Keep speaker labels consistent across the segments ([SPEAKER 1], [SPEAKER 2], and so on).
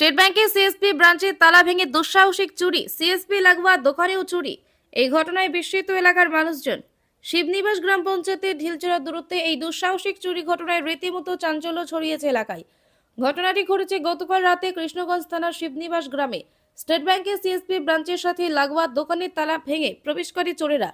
[SPEAKER 1] State ব্যাংকে CSP ব্রাঞ্চে তালা ভেঙে দুঃসাহসিক চুরি, সিএসপি লাগোয়া দোকানেও চুরি। এই ঘটনায় বিস্মিত এলাকার মানুষজন। শিবনিবাস গ্রাম পঞ্চায়েতের ঢিলচড়া দূরত্বে এই দুঃসাহসিক চুরি ঘটনায় রীতিমতো চাঞ্চল্য ছড়িয়েছে এলাকায়। ঘটনাটি ঘটেছে গতকাল রাতে কৃষ্ণগঞ্জ থানার শিবনিবাস গ্রামে। স্টেট ব্যাংকের সিএসপি ব্রাঞ্চের সাথে লাগোয়া দোকানের তালা ভেঙে প্রবেশকারী চোরেরা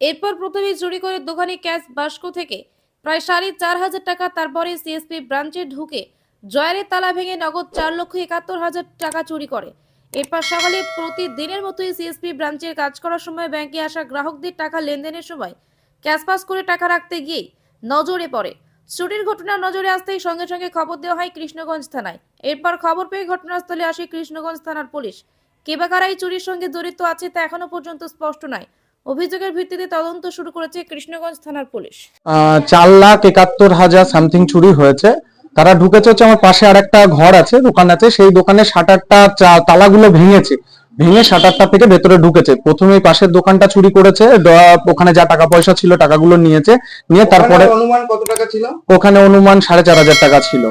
[SPEAKER 1] এরপর প্রথমে চুরি করে দোকানে ক্যাশ বাস্ক থেকে প্রায় সাড়ে চার হাজার টাকা, তারপরে সিএসপি ব্রাঞ্চে ঢুকে জয়ারের তালা ভেঙে নগদ চার লক্ষ একাত্তর হাজার টাকা চুরি করে। এরপর সকালে প্রতিদিনের মতোই সিএসপি ব্রাঞ্চের কাজ করার সময় ব্যাংকে আসা গ্রাহকদের টাকা লেনদেনের সময় ক্যাশ পাস করে টাকা রাখতে গিয়ে নজরে পড়ে। চুরির ঘটনা নজরে আসতেই সঙ্গে সঙ্গে খবর দেওয়া হয় কৃষ্ণগঞ্জ থানায়। এরপর খবর পেয়ে ঘটনাস্থলে আসে কৃষ্ণগঞ্জ থানার পুলিশ। কে বা কারা চুরির সঙ্গে জড়িত আছে তা এখনও পর্যন্ত স্পষ্ট নয়। অভিযোগের ভিত্তিতে তদন্ত শুরু করেছে কৃষ্ণগঞ্জ থানার পুলিশ।
[SPEAKER 2] চার লাখ একাত্তর হাজার সামথিং চুরি হয়েছে। তারা ঢুকেছে হচ্ছে আমার পাশে আর একটা ঘর আছে দোকান আছে সেই দোকানে শাটারটা তালাগুলো ভেঙেছে। ভেঙে শাটারটা থেকে ভেতরে ঢুকেছে। প্রথমে পাশের দোকানটা চুরি করেছে ওখানে যা টাকা পয়সা ছিল টাকাগুলো নিয়েছে নিয়ে তারপরে
[SPEAKER 3] অনুমান কত টাকা ছিল?
[SPEAKER 2] ওখানে অনুমান সাড়ে চার হাজার টাকা ছিল।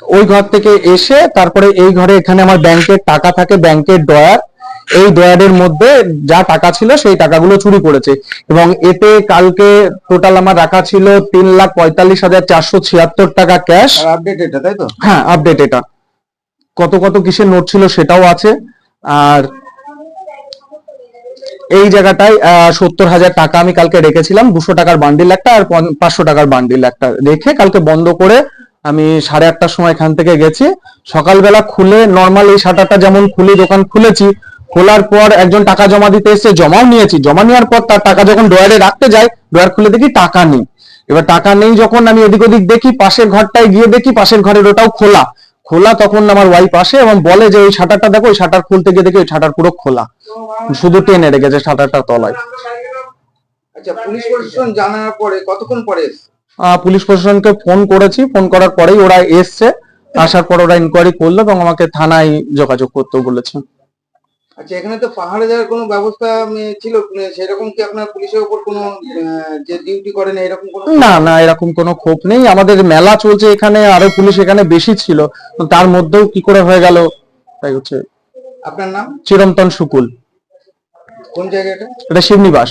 [SPEAKER 2] ওই ঘর থেকে এসে তারপরে এই ঘরে এখানে আমার ব্যাংকের টাকা থাকে ব্যাংকের ডয়ার এই ডয়ারের মধ্যে যা টাকা ছিল সেই টাকাগুলো চুরি করেছে। এবং এতে কালকে টোটাল আমার রাখা ছিল তিন লাখ পঁয়তাল্লিশ হাজার চারশো ছিয়াত্তর টাকা ক্যাশ
[SPEAKER 3] আপডেট এটা তাই তো?
[SPEAKER 2] হ্যাঁ আপডেট এটা। কত কত কিসের নোট ছিল সেটাও আছে। আর এই জায়গাটায় সত্তর হাজার টাকা আমি কালকে রেখেছিলাম দুশো টাকার বান্ডিল একটা আর পাঁচশো টাকার বান্ডিল একটা। রেখে কালকে বন্ধ করে আমি সাড়ে আটটার সময় এখান থেকে গেছি। সকালবেলা খুলে নর্মাল এই শাটারটা যেমন খুলে দোকান খুলেছি খোলার পর একজন টাকা জমা দিতে এসে জমাও নিয়েছি। জমা নেওয়ার পর তার টাকা যখন ডয়ারে রাখতে যাই ডয়ার খুলে দেখি টাকা নেই। এবার টাকা নেই যখন আমি এদিক ওদিক দেখি পাশের ঘরটায় গিয়ে দেখি পাশের ঘরের ওটাও খোলা। খোলা তখন আমার ওয়াইফ আসে এবং বলে যে ওই শাটারটা দেখো ওই শাটার খুলতে গিয়ে দেখি ওই শাটার পুরো খোলা। শুধু টেনে রেখেছে শাটারটা তলায়।
[SPEAKER 3] আচ্ছা পুলিশ প্রশাসন জানার পরে কতক্ষণ পরে
[SPEAKER 2] আহ, পুলিশ প্রশাসনকে ফোন করেছি। ফোন করার পরেই ওরা এসছে। আসার পর ওরা ইনকোয়ারি করল এবং আমাকে থানায় যোগাযোগ করতে বলেছে।
[SPEAKER 3] আচ্ছা এখানে তো পাহাড়ে যাওয়ার কোনো ব্যবস্থা ছিল? সেরকম কি আপনার পুলিশের উপর কোনো যে ডিউটি করেন এরকম কোনো
[SPEAKER 2] না না এরকম কোনো ক্ষোভ নেই। আমাদের মেলা চলছে এখানে আরও পুলিশ এখানে বেশি ছিল। তার মধ্যেও কি করে হয়ে গেল? তাই হচ্ছে
[SPEAKER 3] আপনার নাম?
[SPEAKER 2] চিরন্তন শুকুল
[SPEAKER 3] কোন জায়গাটা?
[SPEAKER 2] এটা শিবনিবাস।